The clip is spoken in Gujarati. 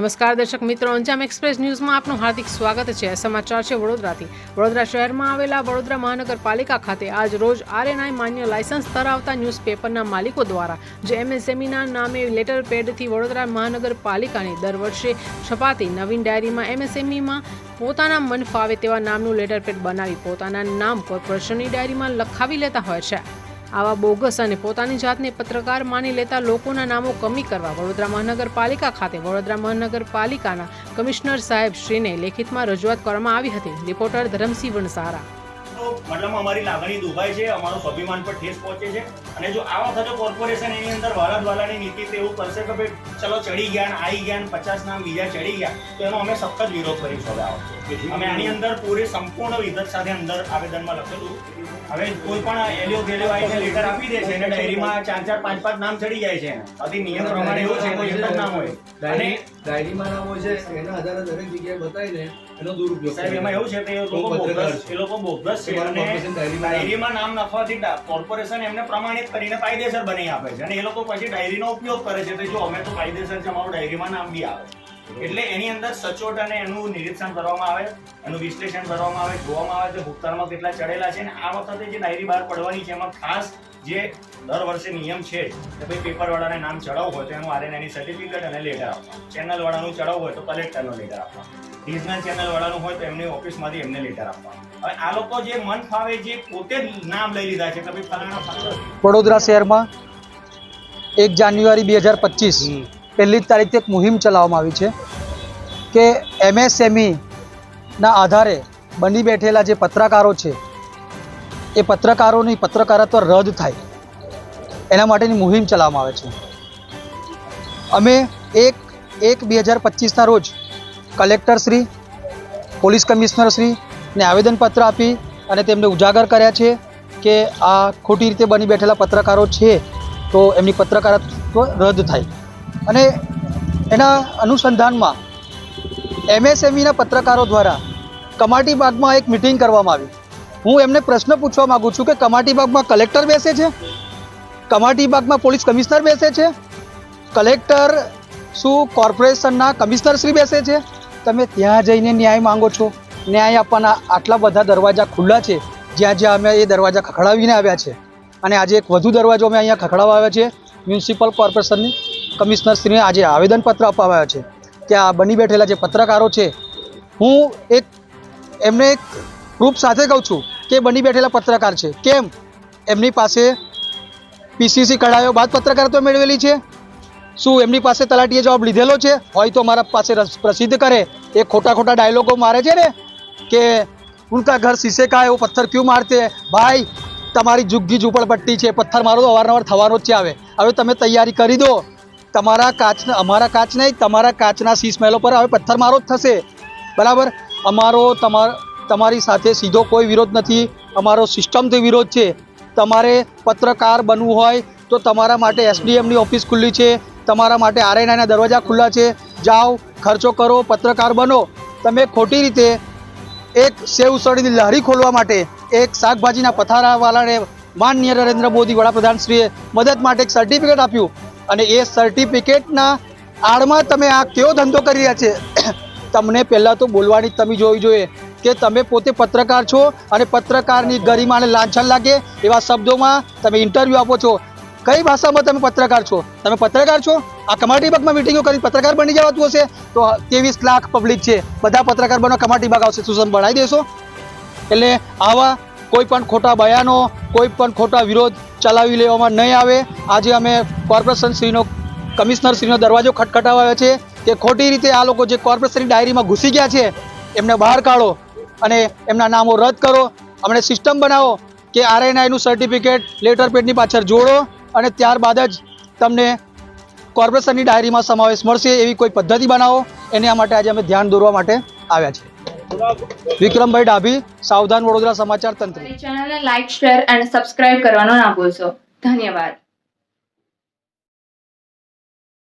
નમસ્કાર દર્શક મિત્રો, અંજામ એક્સપ્રેસ ન્યૂઝમાં આપનું હાર્દિક સ્વાગત છે. સમાચાર છે વડોદરાથી. વડોદરા શહેરમાં આવેલા વડોદરા મહાનગરપાલિકા ખાતે આજ રોજ આરએનઆઈ માન્ય લાયસન્સ ધરાવતા ન્યૂઝપેપરના માલિકો દ્વારા, જે એમએસએમઈના નામે લેટર પેડથી વડોદરા મહાનગરપાલિકાની દર વર્ષે છપાતી નવીન ડાયરીમાં એમએસએમઈમાં પોતાના મન ફાવે તેવા નામનું લેટર પેડ બનાવી પોતાના નામ કોર્પોરેશનની ડાયરીમાં લખાવી લેતા હોય છે. આવા બોગસ અને પોતાની જાતને પત્રકાર માની લેતા લોકોના નામો કમી કરવા વડોદરા મહાનગરપાલિકા ખાતે વડોદરા મહાનગરપાલિકાના કમિશનર સાહેબ શ્રીને લેખિતમાં રજૂઆત કરવામાં આવી હતી. રિપોર્ટર ધરમસિંહ વણસારા. તો મતલબ અમારી લાગણી દુભાય છે અમારું સ્વાભિમાન પર ઠેસ પહોંચે છે. અને જો આ વખતે કોર્પોરેશન એની અંદર વાલા દ્વાલાની નીતિ તો એવું કરશે કે ભાઈ ચલો ચડી ગયા આવી ગયા પચાસ નામ બીજા ચડી ગયા તો એનો અમે સખત વિરોધ કરીશું હવે અમે આની અંદર પૂરી સંપૂર્ણ વિગત સાથે અંદર આવેદનમાં લખેલું. હવે કોઈ પણ એલિયો ગેલિયો આવીને લેટર આપી દે છે અને ડાયરીમાં ચાર ચાર પાંચ પાંચ નામ ચડી જાય છે. અતિ નિયમ પ્રમાણે એવું છે કોઈ એક જ નામ હોય. અને ડાયરી ડાયરીમાં નામ હોય છે એના આધારે દરેક જગ્યાએ બતાવીને એનો દુરુપયોગ સાહેબ એમાં એવું છે કે એ લોકો બોગસ એ લોકો બોગસ છે ડાયરીમાં નામ લખવાથી કોર્પોરેશન એમને પ્રમાણિત કરીને કાયદેસર બનાવી આપે છે. અને એ લોકો પછી ડાયરીનો ઉપયોગ કરે છે. તો જો અમે તો કાયદેસર છે અમારું ડાયરીમાં નામ બી આવે. એટલે એની અંદર સચોટ અને એનું નિરીક્ષણ કરવામાં આવે એનું વિશ્લેષણ કરવામાં આવે જોવામાં આવે કે ભૂતકાળમાં કેટલા ચડેલા છે. અને આ વખતે જે ડાયરી બહાર પડવાની છે એમાં ખાસ જે દર વર્ષે નિયમ છે કે ભાઈ પેપર વાળાને નામ ચડાવવું હોય તો એનું આરએનએની સર્ટિફિકેટ અને લેટર આપવા ચેનલ વાળાનું ચડાવવું હોય તો કલેક્ટરનો લેટર આપવાનો. રિજનલ ચેનલ વાળાનું હોય તો એમની ઓફિસમાંથી એમને લેટર આપવાનું હવે આ લોકો જે મન ફાવે જે પોતે નામ લઈ લીધા છે કે ભાઈ ફલાણા વડોદરા શહેરમાં એક જાન્યુઆરી બે હજાર પચીસ પહેલી તારીખથી એક મુહિમ ચલાવવામાં આવી છે કે એમએસએમઈના આધારે બની બેઠેલા જે પત્રકારો છે એ પત્રકારોની પત્રકારત્વ રદ થાય. એના માટેની મુહિમ ચલાવવામાં આવે છે. અમે એક એક બે હજાર પચીસના રોજ કલેક્ટરશ્રી પોલીસ કમિશનરશ્રીને આવેદનપત્ર આપી અને તેમને ઉજાગર કર્યા છે કે આ ખોટી રીતે બની બેઠેલા પત્રકારો છે તો એમની પત્રકારત્વ રદ થાય. અને એના અનુસંધાનમાં એમએસએમઈના પત્રકારો દ્વારા કમાટી બાગમાં એક મિટિંગ કરવામાં આવી. હું એમને પ્રશ્ન પૂછવા માગું છું કે કમાટી બાગમાં કલેક્ટર બેસે છે? કમાટી બાગમાં પોલીસ કમિશનર બેસે છે? કલેક્ટર શું કોર્પોરેશનના કમિશનરશ્રી બેસે છે? તમે ત્યાં જઈને ન્યાય માંગો છો? ન્યાય આપવાના આટલા બધા દરવાજા ખુલ્લા છે જ્યાં જ્યાં અમે એ દરવાજા ખખડાવીને આવ્યા છે. અને આજે એક વધુ દરવાજો અમે અહીંયા ખખડાવવા આવ્યા છે મ્યુનિસિપલ કોર્પોરેશનની કમિશનરશ્રીને આજે આવેદનપત્ર અપાવ્યા છે. કે આ બની બેઠેલા જે પત્રકારો છે, હું એક, એમને એક પ્રૂફ સાથે કહું છું કે બની બેઠેલા પત્રકાર છે. કેમ? એમની પાસે પીસીસી કઢાયો બાદ પત્રકારત્વ મેળવેલી છે. શું એમની પાસે તલાટીએ જવાબ લીધેલો છે? હોય તો મારા પાસે પ્રસિદ્ધ કરે. એ ખોટા ખોટા ડાયલોગો મારે છે ને, કે ઉનકા ઘર શીશે કા એવો પથ્થર ક્યુ મારતે? ભાઈ, તમારી જુગ્ગી ઝૂંપડપટ્ટી છે, પથ્થર મારો તો અવારનવાર થવાનો જ છે આવે. હવે તમે તૈયારી કરી દો. તમારા કાચના અમારા કાચ નહીં, તમારા કાચના શીશ મહેલો પર હવે પથ્થર મારો જ થશે. બરાબર? અમારો તમાર તમારી સાથે સીધો કોઈ વિરોધ નથી. અમારો સિસ્ટમથી વિરોધ છે. તમારે પત્રકાર બનવું હોય તો તમારા માટે એસડીએમની ઓફિસ ખુલ્લી છે. તમારા માટે આરએનઆઈના દરવાજા ખુલ્લા છે. જાઓ, ખર્ચો કરો, પત્રકાર બનો. તમે ખોટી રીતે એક સેવ ઉસળીની લહેરી ખોલવા માટે એક શાકભાજીના પથારાવાળાને માનનીય નરેન્દ્ર મોદી વડાપ્રધાનશ્રીએ મદદ માટે એક સર્ટિફિકેટ આપ્યું. અને એ સર્ટિફિકેટના આડમાં તમે આ કેવો ધંધો કરી રહ્યા છે? તમને પહેલાં તો બોલવાની તમે જોવી જોઈએ કે તમે પોતે પત્રકાર છો અને પત્રકારની ગરિમાને લાંછન લાગે એવા શબ્દોમાં તમે ઇન્ટરવ્યૂ આપો છો. કઈ ભાષામાં તમે પત્રકાર છો? તમે પત્રકાર છો? આ કમાટી બાગમાં મિટિંગો કરી પત્રકાર બની જવાતું હશે? તો ત્રેવીસ લાખ પબ્લિક છે. બધા પત્રકાર બનો, કમાટી બાગ આવશે. તમે બનાવી દેશો. એટલે આવા કોઈ પણ ખોટા બયાનો, કોઈ પણ ખોટા વિરોધ ચલાવી લેવામાં નહીં આવે. આજે અમે કોર્પોરેશન શ્રીનો કમિશનર શ્રીનો દરવાજો ખટખટાવ્યો છે કે ખોટી રીતે આ લોકો જે કોર્પોરેશનની ડાયરીમાં ઘૂસી ગયા છે, એમને બહાર કાઢો અને એમના નામો રદ કરો. અમને સિસ્ટમ બનાવો કે આરએનઆઈનું સર્ટિફિકેટ લેટર પેડની પાછળ જોડો. અને ત્યારબાદ જ તમને કોર્પોરેશનની ડાયરીમાં સમાવેશ મળશે એવી કોઈ પદ્ધતિ બનાવો. એના માટે આજે અમે ધ્યાન દોરવા માટે આવ્યા છીએ. વિક્રમભાઈ ડાભી, સાવધાન વડોદરા સમાચાર તંત્ર. ચેનલને લાઈક શેર અને સબસ્ક્રાઇબ કરવાનો ના ભૂલશો. ધન્યવાદ.